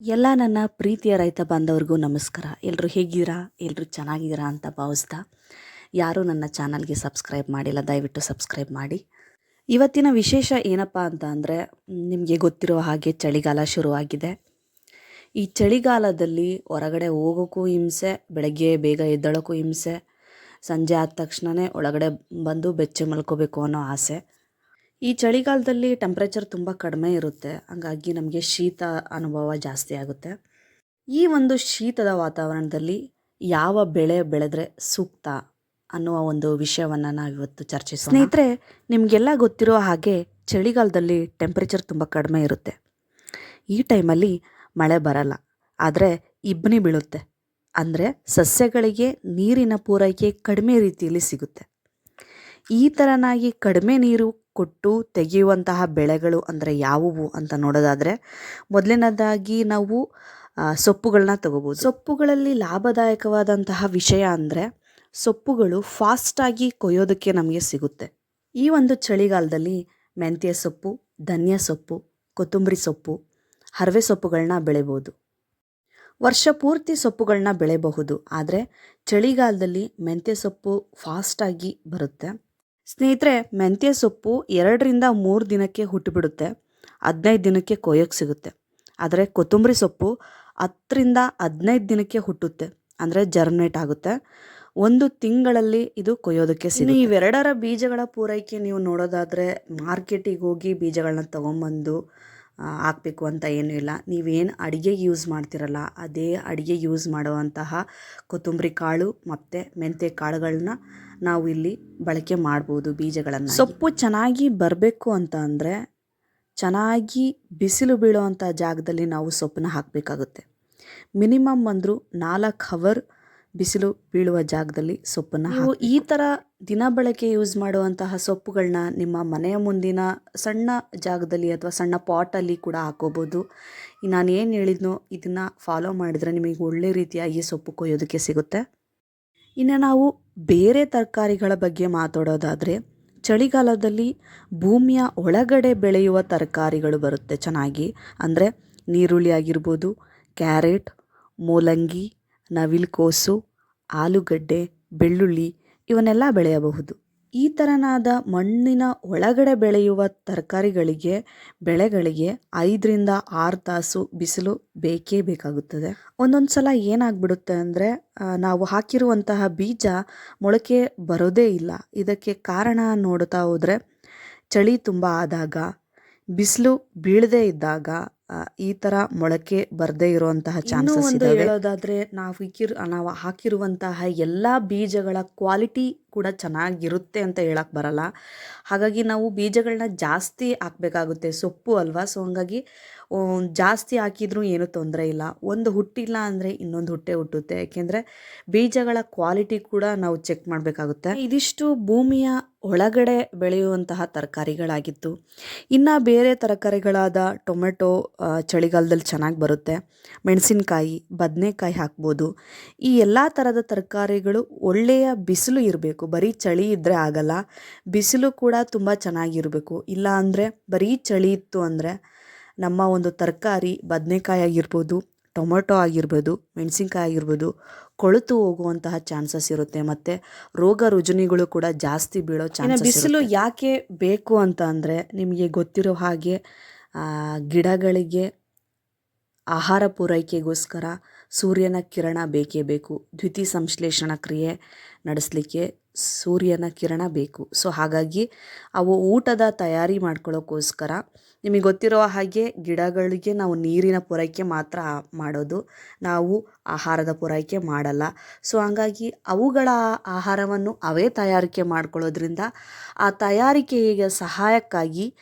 ಎಲ್ಲ ನನ್ನ ಪ್ರೀತಿಯ ರೈತ ಬಾಂಧವ್ರಿಗೂ ನಮಸ್ಕಾರ. ಎಲ್ಲರೂ ಹೇಗಿದ್ದೀರಾ? ಎಲ್ಲರೂ ಚೆನ್ನಾಗಿದ್ದೀರಾ ಅಂತ ಭಾವಿಸ್ತಾ ಯಾರೂ ನನ್ನ ಚಾನಲ್ಗೆ ಸಬ್ಸ್ಕ್ರೈಬ್ ಮಾಡಿಲ್ಲ, ದಯವಿಟ್ಟು ಸಬ್ಸ್ಕ್ರೈಬ್ ಮಾಡಿ. ಇವತ್ತಿನ ವಿಶೇಷ ಏನಪ್ಪ ಅಂತ ಅಂದರೆ, ನಿಮಗೆ ಗೊತ್ತಿರೋ ಹಾಗೆ ಚಳಿಗಾಲ ಶುರುವಾಗಿದೆ. ಈ ಚಳಿಗಾಲದಲ್ಲಿ ಹೊರಗಡೆ ಹೋಗೋಕ್ಕೂ ಹಿಂಸೆ, ಬೆಳಗ್ಗೆ ಬೇಗ ಎದ್ದೇಳೋಕ್ಕೂ ಹಿಂಸೆ, ಸಂಜೆ ಆದ ತಕ್ಷಣವೇ ಒಳಗಡೆ ಬಂದು ಬೆಚ್ಚೆ ಮಲ್ಕೋಬೇಕು ಅನ್ನೋ ಆಸೆ. ಈ ಚಳಿಗಾಲದಲ್ಲಿ ಟೆಂಪ್ರೇಚರ್ ತುಂಬ ಕಡಿಮೆ ಇರುತ್ತೆ. ಹಾಗಾಗಿ ನಮಗೆ ಶೀತ ಅನುಭವ ಜಾಸ್ತಿ ಆಗುತ್ತೆ. ಈ ಒಂದು ಶೀತದ ವಾತಾವರಣದಲ್ಲಿ ಯಾವ ಬೆಳೆ ಬೆಳೆದ್ರೆ ಸೂಕ್ತ ಅನ್ನುವ ಒಂದು ವಿಷಯವನ್ನು ನಾವಿವತ್ತು ಚರ್ಚಿಸೋಣ. ಸ್ನೇಹಿತರೆ, ನಿಮಗೆಲ್ಲ ಗೊತ್ತಿರೋ ಹಾಗೆ ಚಳಿಗಾಲದಲ್ಲಿ ಟೆಂಪ್ರೇಚರ್ ತುಂಬ ಕಡಿಮೆ ಇರುತ್ತೆ. ಈ ಟೈಮಲ್ಲಿ ಮಳೆ ಬರಲ್ಲ. ಆದರೆ ಇಬ್ಬನಿ ಬೀಳುತ್ತೆ. ಅಂದರೆ ಸಸ್ಯಗಳಿಗೆ ನೀರಿನ ಪೂರೈಕೆ ಕಡಿಮೆ ರೀತಿಯಲ್ಲಿ ಸಿಗುತ್ತೆ. ಈ ಥರನಾಗಿ ಕಡಿಮೆ ನೀರು ಕೊಟ್ಟು ತೆಗೆಯುವಂತಹ ಬೆಳೆಗಳು ಅಂದರೆ ಯಾವುವು ಅಂತ ನೋಡೋದಾದರೆ, ಮೊದಲನೇದಾಗಿ ನಾವು ಸೊಪ್ಪುಗಳನ್ನ ತಗೋಬೋದು. ಸೊಪ್ಪುಗಳಲ್ಲಿ ಲಾಭದಾಯಕವಾದಂತಹ ವಿಷಯ ಅಂದರೆ, ಸೊಪ್ಪುಗಳು ಫಾಸ್ಟಾಗಿ ಕೊಯ್ಯೋದಕ್ಕೆ ನಮಗೆ ಸಿಗುತ್ತೆ. ಈ ಒಂದು ಚಳಿಗಾಲದಲ್ಲಿ ಮೆಂತ್ಯ ಸೊಪ್ಪು, ಧನ್ಯ ಸೊಪ್ಪು, ಕೊತ್ತಂಬರಿ ಸೊಪ್ಪು, ಹರವೆ ಸೊಪ್ಪುಗಳನ್ನ ಬೆಳಿಬೋದು. ವರ್ಷ ಪೂರ್ತಿ ಸೊಪ್ಪುಗಳನ್ನ ಬೆಳೆಯಬಹುದು ಆದರೆ, ಚಳಿಗಾಲದಲ್ಲಿ ಮೆಂತ್ಯ ಸೊಪ್ಪು ಫಾಸ್ಟಾಗಿ ಬರುತ್ತೆ. ಸ್ನೇಹಿತರೆ, ಮೆಂತ್ಯ ಸೊಪ್ಪು ಎರಡರಿಂದ ಮೂರು ದಿನಕ್ಕೆ ಹುಟ್ಟಿಬಿಡುತ್ತೆ ಹದಿನೈದು ದಿನಕ್ಕೆ ಕೊಯ್ಯೋಕ್ಕೆ ಸಿಗುತ್ತೆ. ಆದರೆ ಕೊತ್ತಂಬರಿ ಸೊಪ್ಪು ಹತ್ತರಿಂದ ಹದಿನೈದು ದಿನಕ್ಕೆ ಹುಟ್ಟುತ್ತೆ. ಅಂದರೆ ಜರ್ಮಿನೇಟ್ ಆಗುತ್ತೆ. ಒಂದು ತಿಂಗಳಲ್ಲಿ ಇದು ಕೊಯ್ಯೋದಕ್ಕೆ ಸಿಗುತ್ತೆ. ಇವೆರಡರ ಬೀಜಗಳ ಪೂರೈಕೆ ನೀವು ನೋಡೋದಾದರೆ, ಮಾರ್ಕೆಟಿಗೆ ಹೋಗಿ ಬೀಜಗಳನ್ನ ತೊಗೊಂಬಂದು ಹಾಕ್ಬೇಕು ಅಂತ ಏನೂ ಇಲ್ಲ. ನೀವೇನು ಅಡುಗೆಗೆ ಯೂಸ್ ಮಾಡ್ತಿರಲ್ಲ, ಅದೇ ಅಡುಗೆ ಯೂಸ್ ಮಾಡುವಂತಹ ಕೊತ್ತಂಬರಿ ಕಾಳು ಮತ್ತು ಮೆಂತ್ಯ ಕಾಳುಗಳನ್ನ ನಾವು ಇಲ್ಲಿ ಬಳಕೆ ಮಾಡ್ಬೋದು ಬೀಜಗಳನ್ನು ಸೊಪ್ಪು ಚೆನ್ನಾಗಿ ಬರಬೇಕು ಅಂತ ಅಂದರೆ ಚೆನ್ನಾಗಿ ಬಿಸಿಲು ಬೀಳುವಂಥ ಜಾಗದಲ್ಲಿ ನಾವು ಸೊಪ್ಪನ್ನ ಹಾಕಬೇಕಾಗುತ್ತೆ. ಮಿನಿಮಮ್ ಅಂದರೂ ನಾಲ್ಕು ಹವರ್ ಬಿಸಿಲು ಬೀಳುವ ಜಾಗದಲ್ಲಿ ಸೊಪ್ಪನ್ನು ನೀವು ಈ ಥರ ದಿನ ಬಳಕೆ ಯೂಸ್ ಮಾಡುವಂತಹ ಸೊಪ್ಪುಗಳನ್ನ ನಿಮ್ಮ ಮನೆಯ ಮುಂದಿನ ಸಣ್ಣ ಜಾಗದಲ್ಲಿ ಅಥವಾ ಸಣ್ಣ ಪಾಟಲ್ಲಿ ಕೂಡ ಹಾಕೋಬೋದು. ನಾನು ಏನು ಹೇಳಿದ್ನೋ ಇದನ್ನು ಫಾಲೋ ಮಾಡಿದರೆ ನಿಮಗೆ ಒಳ್ಳೆ ರೀತಿಯಾಗಿ ಸೊಪ್ಪು ಕೊಯ್ಯೋದಕ್ಕೆ ಸಿಗುತ್ತೆ. ಇನ್ನು ನಾವು ಬೇರೆ ತರಕಾರಿಗಳ ಬಗ್ಗೆ ಮಾತಾಡೋದಾದರೆ ಚಳಿಗಾಲದಲ್ಲಿ ಭೂಮಿಯ ಒಳಗಡೆ ಬೆಳೆಯುವ ತರಕಾರಿಗಳು ಬರುತ್ತೆ ಚೆನ್ನಾಗಿ. ಅಂದರೆ ನೀರುಳ್ಳಿ ಆಗಿರ್ಬೋದು ಕ್ಯಾರೆಟ್ ಮೂಲಂಗಿ ನವಿಲುಕೋಸು, ಆಲೂಗಡ್ಡೆ, ಬೆಳ್ಳುಳ್ಳಿ ಇವನ್ನೆಲ್ಲ ಬೆಳೆಯಬಹುದು. ಈ ಥರನಾದ ಮಣ್ಣಿನ ಒಳಗಡೆ ಬೆಳೆಯುವ ತರಕಾರಿಗಳಿಗೆ ಬೆಳೆಗಳಿಗೆ ಐದರಿಂದ ಆರು ತಾಸು ಬಿಸಿಲು ಬೇಕೇ ಬೇಕಾಗುತ್ತದೆ. ಒಂದೊಂದು ಸಲ ಏನಾಗ್ಬಿಡುತ್ತೆ ಅಂದರೆ ನಾವು ಹಾಕಿರುವಂತಹ ಬೀಜ ಮೊಳಕೆ ಬರೋದೇ ಇಲ್ಲ. ಇದಕ್ಕೆ ಕಾರಣ ನೋಡ್ತಾ ಹೋದರೆ ಚಳಿ ತುಂಬ ಆದಾಗ, ಬಿಸಿಲು ಬೀಳದೇ ಇದ್ದಾಗ ಈ ತರ ಮೊಳಕೆ ಬರದೇ ಇರುವಂತಹ ಚಾನ್ಸಸ್ ಇದೆ ಹೇಳೋದಾದರೆ ನಾವು ಇಕ್ಕಿರ್ ನಾವು ಹಾಕಿರುವಂತಹ ಎಲ್ಲಾ ಬೀಜಗಳ ಕ್ವಾಲಿಟಿ ಕೂಡ ಚೆನ್ನಾಗಿರುತ್ತೆ ಅಂತ ಹೇಳಕ್ಕೆ ಬರಲ್ಲ. ಹಾಗಾಗಿ ನಾವು ಬೀಜಗಳನ್ನ ಜಾಸ್ತಿ ಹಾಕಬೇಕಾಗುತ್ತೆ. ಸೊಪ್ಪು ಅಲ್ವಾ? ಸೊ ಹಂಗಾಗಿ ಜಾಸ್ತಿ ಹಾಕಿದ್ರೂ ಏನೂ ತೊಂದರೆ ಇಲ್ಲ. ಒಂದು ಹುಟ್ಟಿಲ್ಲ ಅಂದರೆ ಇನ್ನೊಂದು ಹುಟ್ಟೆ ಹುಟ್ಟುತ್ತೆ. ಯಾಕೆಂದರೆ ಬೀಜಗಳ ಕ್ವಾಲಿಟಿ ಕೂಡ ನಾವು ಚೆಕ್ ಮಾಡಬೇಕಾಗುತ್ತೆ. ಇದಿಷ್ಟು ಭೂಮಿಯ ಒಳಗಡೆ ಬೆಳೆಯುವಂತಹ ತರಕಾರಿಗಳಾಗಿತ್ತು. ಇನ್ನು ಬೇರೆ ತರಕಾರಿಗಳಾದ ಟೊಮೆಟೊ ಚಳಿಗಾಲದಲ್ಲಿ ಚೆನ್ನಾಗಿ ಬರುತ್ತೆ. ಮೆಣಸಿನಕಾಯಿ, ಬದನೆಕಾಯಿ ಹಾಕ್ಬೋದು. ಈ ಎಲ್ಲ ಥರದ ತರಕಾರಿಗಳು ಒಳ್ಳೆಯ ಬಿಸಿಲು ಇರಬೇಕು. ಬರೀ ಚಳಿ ಇದ್ದರೆ ಆಗಲ್ಲ ಬಿಸಿಲು ಕೂಡ ತುಂಬ ಚೆನ್ನಾಗಿರಬೇಕು. ಇಲ್ಲ ಅಂದರೆ ಬರೀ ಚಳಿ ಇತ್ತು ಅಂದರೆ ನಮ್ಮ ಒಂದು ತರಕಾರಿ ಬದನೆಕಾಯಿ ಆಗಿರ್ಬೋದು ಟೊಮೊಟೊ ಆಗಿರ್ಬೋದು ಮೆಣಸಿನ್ಕಾಯಿ ಆಗಿರ್ಬೋದು ಕೊಳೆತು ಹೋಗುವಂತಹ ಚಾನ್ಸಸ್ ಇರುತ್ತೆ. ಮತ್ತು ರೋಗ ರುಜಿನಿಗಳು ಕೂಡ ಜಾಸ್ತಿ ಬೀಳೋ ಚಾನ್ಸಸ್ ಬಿಸಿಲು ಯಾಕೆ ಬೇಕು ಅಂತ ಅಂದರೆ ನಿಮಗೆ ಗೊತ್ತಿರೋ ಹಾಗೆ ಗಿಡಗಳಿಗೆ ಆಹಾರ ಪೂರೈಕೆಗೋಸ್ಕರ ಸೂರ್ಯನ ಕಿರಣ ಬೇಕೇ ಬೇಕು. ದ್ಯುತಿ ಸಂಶ್ಲೇಷಣ ಕ್ರಿಯೆ ನಡೆಸಲಿಕ್ಕೆ ಸೂರ್ಯನ ಕಿರಣ ಬೇಕು. ಸೊ, ಹಾಗಾಗಿ ಅವು ಊಟದ ತಯಾರಿ ಮಾಡ್ಕೊಳ್ಳೋಕ್ಕೋಸ್ಕರ ನಿಮಗೆ ಗೊತ್ತಿರೋ ಹಾಗೆ ಗಿಡಗಳಿಗೆ ನಾವು ನೀರಿನ ಪೂರೈಕೆ ಮಾತ್ರ ಮಾಡೋದು. ನಾವು ಆಹಾರದ ಪೂರೈಕೆ ಮಾಡಲ್ಲ. ಸೊ, ಹಂಗಾಗಿ ಅವುಗಳ ಆಹಾರವನ್ನು ಅವೇ ತಯಾರಿಕೆ ಮಾಡ್ಕೊಳ್ಳೋದ್ರಿಂದ ಆ ತಯಾರಿಕೆಗೆ ಸಹಾಯಕ್ಕಾಗಿ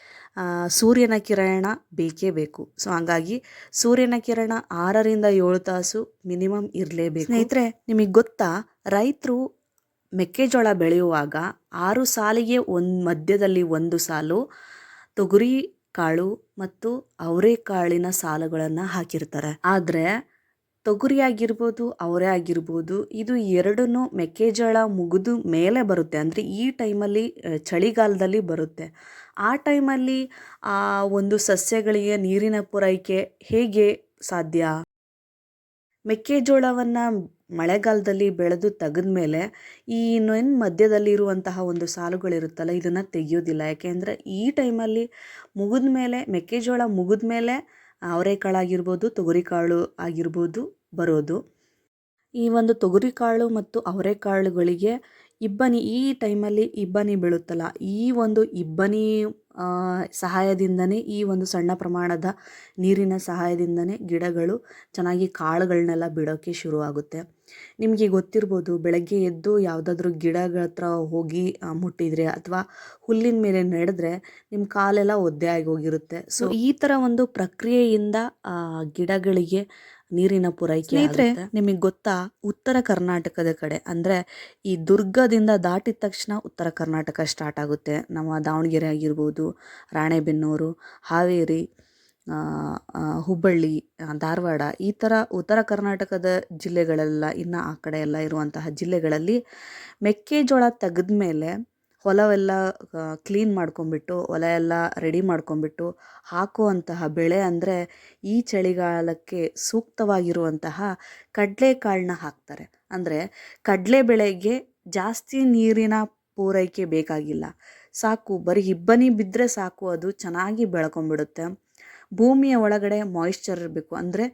ಸೂರ್ಯನ ಕಿರಣ ಬೇಕೇ ಬೇಕು. ಸೊ, ಹಂಗಾಗಿ ಸೂರ್ಯನ ಕಿರಣ ಆರರಿಂದ ಏಳು ತಾಸು ಮಿನಿಮಮ್ ಇರಲೇಬೇಕು. ಸ್ನೇಹಿತರೆ, ನಿಮಗೆ ಗೊತ್ತಾ? ರೈತರು ಮೆಕ್ಕೆಜೋಳ ಬೆಳೆಯುವಾಗ ಆರು ಸಾಲಿಗೆ ಒಂದು, ಮಧ್ಯದಲ್ಲಿ ಒಂದು ಸಾಲು ತೊಗರಿ ಕಾಳು ಮತ್ತು ಅವರೆಕಾಳಿನ ಸಾಲುಗಳನ್ನು ಹಾಕಿರ್ತಾರೆ. ಆದರೆ ತೊಗರಿ ಆಗಿರ್ಬೋದು, ಅವರೇ ಆಗಿರ್ಬೋದು, ಇದು ಎರಡನ್ನೂ ಮೆಕ್ಕೆಜೋಳ ಮುಗಿದು ಮೇಲೆ ಬರುತ್ತೆ. ಅಂದರೆ ಈ ಟೈಮಲ್ಲಿ ಚಳಿಗಾಲದಲ್ಲಿ ಬರುತ್ತೆ. ಆ ಟೈಮಲ್ಲಿ ಆ ಒಂದು ಸಸ್ಯಗಳಿಗೆ ನೀರಿನ ಪೂರೈಕೆ ಹೇಗೆ ಸಾಧ್ಯ? ಮೆಕ್ಕೆಜೋಳವನ್ನು ಮಳೆಗಾಲದಲ್ಲಿ ಬೆಳೆದು ತೆಗೆದ್ಮೇಲೆ ಈ ಇನ್ನೇನು ಮಧ್ಯದಲ್ಲಿ ಇರುವಂತಹ ಒಂದು ಸಾಲುಗಳಿರುತ್ತಲ್ಲ, ಇದನ್ನು ತೆಗೆಯೋದಿಲ್ಲ. ಯಾಕೆಂದರೆ ಈ ಟೈಮಲ್ಲಿ ಮುಗಿದ ಮೇಲೆ, ಮೆಕ್ಕೆಜೋಳ ಮುಗಿದ ಮೇಲೆ ಅವರೆಕಾಳು ಆಗಿರ್ಬೋದು ತೊಗರಿಕಾಳು ಆಗಿರ್ಬೋದು, ಬರೋದು. ಈ ಒಂದು ತೊಗರಿಕಾಳು ಮತ್ತು ಅವರೆಕಾಳುಗಳಿಗೆ ಇಬ್ಬನಿ, ಈ ಟೈಮಲ್ಲಿ ಇಬ್ಬನಿ ಬೀಳುತ್ತಲ್ಲ. ಈ ಒಂದು ಇಬ್ಬನಿ ಸಹಾಯದಿಂದನೇ, ಈ ಒಂದು ಸಣ್ಣ ಪ್ರಮಾಣದ ನೀರಿನ ಸಹಾಯದಿಂದನೇ ಗಿಡಗಳು ಚೆನ್ನಾಗಿ ಕಾಳುಗಳನ್ನೆಲ್ಲ ಬಿಡೋಕ್ಕೆ ಶುರುವಾಗುತ್ತೆ. ನಿಮಗೆ ಗೊತ್ತಿರ್ಬೋದು, ಬೆಳಗ್ಗೆ ಎದ್ದು ಯಾವುದಾದ್ರೂ ಗಿಡಗಳ ಹತ್ರ ಹೋಗಿ ಮುಟ್ಟಿದರೆ ಅಥವಾ ಹುಲ್ಲಿನ ಮೇಲೆ ನಡೆದ್ರೆ ನಿಮ್ಮ ಕಾಲೆಲ್ಲ ಒದ್ದೆ ಆಗಿ ಹೋಗಿರುತ್ತೆ. ಸೊ ಈ ಥರ ಒಂದು ಪ್ರಕ್ರಿಯೆಯಿಂದ ಗಿಡಗಳಿಗೆ ನೀರಿನ ಪೂರೈಕೆ ಸ್ನೇಹಿತರೆ ನಿಮಗೆ ಗೊತ್ತಾ? ಉತ್ತರ ಕರ್ನಾಟಕದ ಕಡೆ ಅಂದರೆ ಈ ದುರ್ಗದಿಂದ ದಾಟಿದ ತಕ್ಷಣ ಉತ್ತರ ಕರ್ನಾಟಕ ಸ್ಟಾರ್ಟ್ ಆಗುತ್ತೆ. ನಮ್ಮ ದಾವಣಗೆರೆ ಆಗಿರ್ಬೋದು ರಾಣೆಬೆನ್ನೂರು ಹಾವೇರಿ ಹುಬ್ಬಳ್ಳಿ ಧಾರವಾಡ ಈ ಥರ ಉತ್ತರ ಕರ್ನಾಟಕದ ಜಿಲ್ಲೆಗಳೆಲ್ಲ ಇನ್ನು ಆ ಕಡೆ ಎಲ್ಲ ಇರುವಂತಹ ಜಿಲ್ಲೆಗಳಲ್ಲಿ ಮೆಕ್ಕೆಜೋಳ ತೆಗೆದ ಮೇಲೆ ಹೊಲವೆಲ್ಲ ಕ್ಲೀನ್ ಮಾಡ್ಕೊಂಡ್ಬಿಟ್ಟು ಹೊಲ ಎಲ್ಲ ರೆಡಿ ಮಾಡ್ಕೊಂಬಿಟ್ಟು ಹಾಕುವಂತಹ ಬೆಳೆ ಅಂದರೆ ಈ ಚಳಿಗಾಲಕ್ಕೆ ಸೂಕ್ತವಾಗಿರುವಂತಹ ಕಡಲೆಕಾಳನ್ನ ಹಾಕ್ತಾರೆ. ಅಂದರೆ ಕಡಲೆ ಬೆಳೆಗೆ ಜಾಸ್ತಿ ನೀರಿನ ಪೂರೈಕೆ ಬೇಕಾಗಿಲ್ಲ. ಸಾಕು, ಬರೀ ಇಬ್ಬನಿ ಬಿದ್ದರೆ ಸಾಕು, ಅದು ಚೆನ್ನಾಗಿ ಬೆಳ್ಕೊಂಬಿಡುತ್ತೆ ಭೂಮಿಯ ಒಳಗಡೆ ಮಾಯಿಶ್ಚರ್ ಇರಬೇಕು. ಅಂದರೆ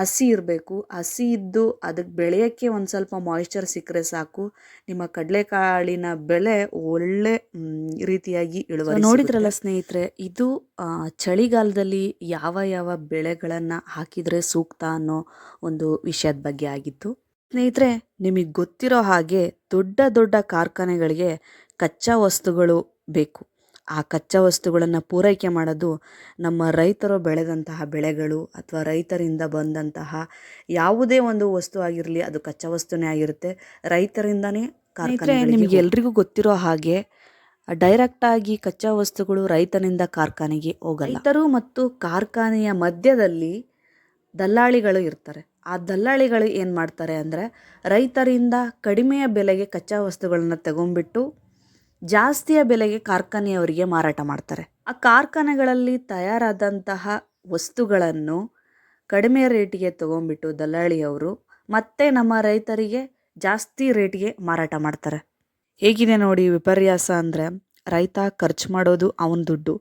ಹಸಿ ಇರಬೇಕು. ಹಸಿ ಇದ್ದು ಅದಕ್ಕೆ ಬೆಳೆಯೋಕ್ಕೆ ಒಂದು ಸ್ವಲ್ಪ ಮಾಯಿಶ್ಚರ್ ಸಿಕ್ಕರೆ ಸಾಕು. ನಿಮ್ಮ ಕಡಲೆಕಾಳಿನ ಬೆಳೆ ಒಳ್ಳೆ ರೀತಿಯಾಗಿ ಇಳುವರಿ ನೋಡಿದ್ರಲ್ಲ ಸ್ನೇಹಿತರೆ ಇದು ಚಳಿಗಾಲದಲ್ಲಿ ಯಾವ ಯಾವ ಬೆಳೆಗಳನ್ನು ಹಾಕಿದರೆ ಸೂಕ್ತ ಅನ್ನೋ ಒಂದು ವಿಷಯದ ಬಗ್ಗೆ ಆಗಿತ್ತು. ಸ್ನೇಹಿತರೆ ನಿಮಗೆ ಗೊತ್ತಿರೋ ಹಾಗೆ ದೊಡ್ಡ ದೊಡ್ಡ ಕಾರ್ಖಾನೆಗಳಿಗೆ ಕಚ್ಚಾ ವಸ್ತುಗಳು ಬೇಕು. ಆ ಕಚ್ಚಾ ವಸ್ತುಗಳನ್ನು ಪೂರೈಕೆ ಮಾಡೋದು ನಮ್ಮ ರೈತರು ಬೆಳೆದಂತಹ ಬೆಳೆಗಳು ಅಥವಾ ರೈತರಿಂದ ಬಂದಂತಹ ಯಾವುದೇ ಒಂದು ವಸ್ತು ಆಗಿರಲಿ ಅದು ಕಚ್ಚಾ ವಸ್ತುನೇ ಆಗಿರುತ್ತೆ. ರೈತರಿಂದನೇ ಕಾರ್ಖಾನೆ ನಿಮಗೆ ಎಲ್ರಿಗೂ ಗೊತ್ತಿರೋ ಹಾಗೆ ಡೈರೆಕ್ಟಾಗಿ ಕಚ್ಚಾ ವಸ್ತುಗಳು ರೈತನಿಂದ ಕಾರ್ಖಾನೆಗೆ ಹೋಗಲ್ಲ. ರೈತರು ಮತ್ತು ಕಾರ್ಖಾನೆಯ ಮಧ್ಯದಲ್ಲಿ ದಲ್ಲಾಳಿಗಳು ಇರ್ತಾರೆ. ಆ ದಲ್ಲಾಳಿಗಳು ಏನು ಮಾಡ್ತಾರೆ ಅಂದರೆ ರೈತರಿಂದ ಕಡಿಮೆಯ ಬೆಲೆಗೆ ಕಚ್ಚಾ ವಸ್ತುಗಳನ್ನು ತಗೊಂಡ್ಬಿಟ್ಟು ಜಾಸ್ತಿಯ ಬೆಲೆಗೆ ಕಾರ್ಖಾನೆಯವರಿಗೆ ಮಾರಾಟ ಮಾಡ್ತಾರೆ. ಆ ಕಾರ್ಖಾನೆಗಳಲ್ಲಿ ತಯಾರಾದಂತಹ ವಸ್ತುಗಳನ್ನು ಕಡಿಮೆ ರೇಟಿಗೆ ತೊಗೊಂಡ್ಬಿಟ್ಟು ದಲ್ಲಾಳಿಯವರು ಮತ್ತೆ ನಮ್ಮ ರೈತರಿಗೆ ಜಾಸ್ತಿ ರೇಟಿಗೆ ಮಾರಾಟ ಮಾಡ್ತಾರೆ. ಹೇಗಿದೆ ನೋಡಿ ವಿಪರ್ಯಾಸ ಅಂದರೆ ರೈತ ಖರ್ಚು ಮಾಡೋದು ಅವನ ದುಡ್ಡು,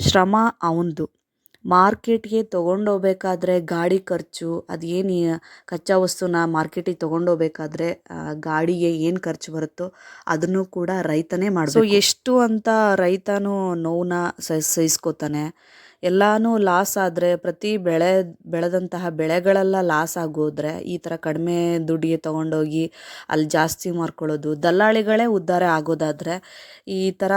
ಶ್ರಮ ಅವನದು. ಮಾರ್ಕೆಟ್ಗೆ ತೊಗೊಂಡೋಗ್ಬೇಕಾದ್ರೆ ಗಾಡಿ ಖರ್ಚು ಅದು ಏನು ಕಚ್ಚಾ ವಸ್ತುನ ಮಾರ್ಕೆಟಿಗೆ ತೊಗೊಂಡೋಗ್ಬೇಕಾದ್ರೆ ಗಾಡಿಗೆ ಏನು ಖರ್ಚು ಬರುತ್ತೋ ಅದನ್ನು ಕೂಡ ರೈತನೇ ಮಾಡಬೇಕು. ಸೊ ಎಷ್ಟು ಅಂತ ರೈತನೂ ನೋವನ್ನ ಸಹಿಸ್ಕೋತಾನೆ. ಎಲ್ಲಾನು ಲಾಸ್ ಆದರೆ ಪ್ರತಿ ಬೆಳೆ ಬೆಳೆದಂತಹ ಬೆಳೆಗಳೆಲ್ಲ ಲಾಸ್ ಆಗೋದ್ರೆ ಈ ಥರ ಕಡಿಮೆ ದುಡ್ಡಿಗೆ ತೊಗೊಂಡೋಗಿ ಅಲ್ಲಿ ಜಾಸ್ತಿ ಮಾರ್ಕೊಳ್ಳೋದು ದಲ್ಲಾಳಿಗಳೇ ಉದ್ಧಾರ ಆಗೋದಾದರೆ ಈ ಥರ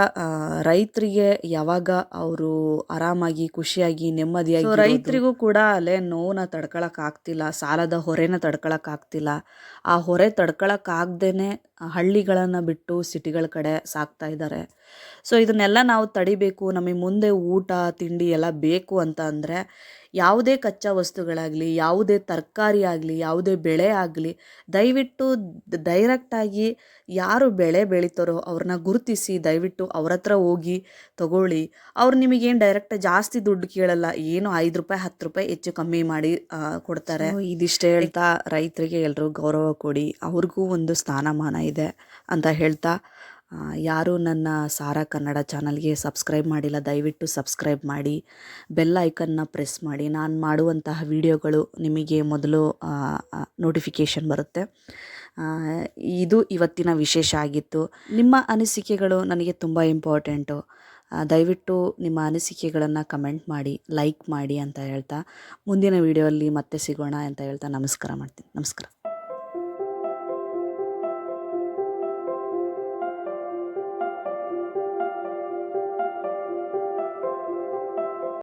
ರೈತರಿಗೆ ಯಾವಾಗ ಅವರು ಆರಾಮಾಗಿ ಖುಷಿಯಾಗಿ ನೆಮ್ಮದಿಯಾಗಿ ರೈತರಿಗೂ ಕೂಡ ಅಲ್ಲೇ ನೋವನ್ನ ತಡ್ಕೊಳಕ್ಕಾಗ್ತಿಲ್ಲ ಸಾಲದ ಹೊರೆನ ತಡ್ಕೊಳಕ್ಕಾಗ್ತಿಲ್ಲ ಆ ಹೊರೆ ತಡ್ಕೊಳಕ್ಕಾಗ್ದೇ ಹಳ್ಳಿಗಳನ್ನು ಬಿಟ್ಟು ಸಿಟಿಗಳ ಕಡೆ ಸಾಕ್ತಾ ಇದ್ದಾರೆ. ಸೊ ಇದನ್ನೆಲ್ಲ ನಾವು ತಡಿಬೇಕು, ನಮಗೆ ಮುಂದೆ ಊಟ, ತಿಂಡಿ ಎಲ್ಲ ಬೇಕು ಅಂತ ಅಂದರೆ ಯಾವುದೇ ಕಚ್ಚಾ ವಸ್ತುಗಳಾಗಲಿ, ಯಾವುದೇ ತರಕಾರಿ ಆಗಲಿ, ಯಾವುದೇ ಬೆಳೆ ಆಗಲಿ, ದಯವಿಟ್ಟು ಡೈರೆಕ್ಟಾಗಿ ಯಾರು ಬೆಳೆ ಬೆಳೀತಾರೋ ಅವ್ರನ್ನ ಗುರುತಿಸಿ, ದಯವಿಟ್ಟು ಅವ್ರ ಹತ್ರ ಹೋಗಿ ತಗೊಳ್ಳಿ. ಅವ್ರು ನಿಮಗೇನು ಡೈರೆಕ್ಟ್ ಜಾಸ್ತಿ ದುಡ್ಡು ಕೇಳಲ್ಲ, ಏನು ಐದು ರೂಪಾಯಿ, ಹತ್ತು ರೂಪಾಯಿ ಹೆಚ್ಚು ಕಮ್ಮಿ ಮಾಡಿ ಕೊಡ್ತಾರೆ. ಇದಿಷ್ಟು ಹೇಳ್ತಾ ರೈತರಿಗೆ ಎಲ್ಲರೂ ಗೌರವ ಕೊಡಿ, ಅವ್ರಿಗೂ ಒಂದು ಸ್ಥಾನಮಾನ ಇದೆ ಅಂತ ಹೇಳ್ತಾ ಯಾರು ನನ್ನ ಸಾರಾ ಕನ್ನಡ ಚಾನಲ್ಗೆ ಸಬ್ಸ್ಕ್ರೈಬ್ ಮಾಡಿಲ್ಲ, ದಯವಿಟ್ಟು ಸಬ್ಸ್ಕ್ರೈಬ್ ಮಾಡಿ, ಬೆಲ್ ಐಕನ್ನ ಪ್ರೆಸ್ ಮಾಡಿ. ನಾನು ಮಾಡುವಂತಹ ವಿಡಿಯೋಗಳು ನಿಮಗೆ ಮೊದಲು ನೋಟಿಫಿಕೇಷನ್ ಬರುತ್ತೆ. ಇದು ಇವತ್ತಿನ ವಿಶೇಷ ಆಗಿತ್ತು. ನಿಮ್ಮ ಅನಿಸಿಕೆಗಳು ನನಗೆ ತುಂಬ ಇಂಪಾರ್ಟೆಂಟು. ದಯವಿಟ್ಟು ನಿಮ್ಮ ಅನಿಸಿಕೆಗಳನ್ನು ಕಮೆಂಟ್ ಮಾಡಿ, ಲೈಕ್ ಮಾಡಿ ಅಂತ ಹೇಳ್ತಾ, ಮುಂದಿನ ವಿಡಿಯೋಲ್ಲಿ ಮತ್ತೆ ಸಿಗೋಣ ಅಂತ ಹೇಳ್ತಾ ನಮಸ್ಕಾರ ಮಾಡ್ತೀನಿ. ನಮಸ್ಕಾರ.